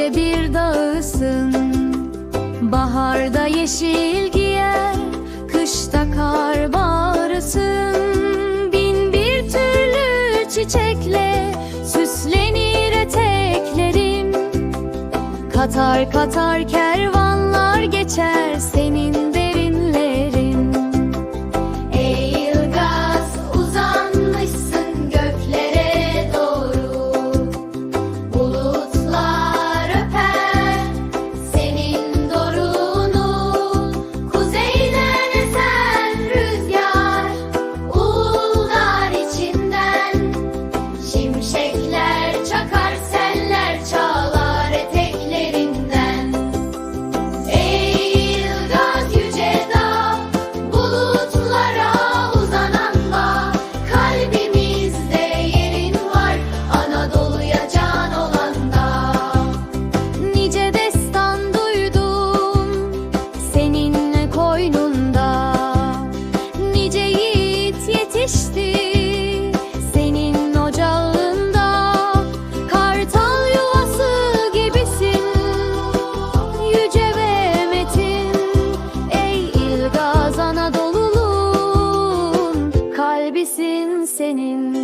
yüce bir dağısın. Baharda yeşil giyer, kışta kar bağrısın Bin bir türlü çiçekle süslenir eteklerin Katar katar kervanlar geçer senin senin.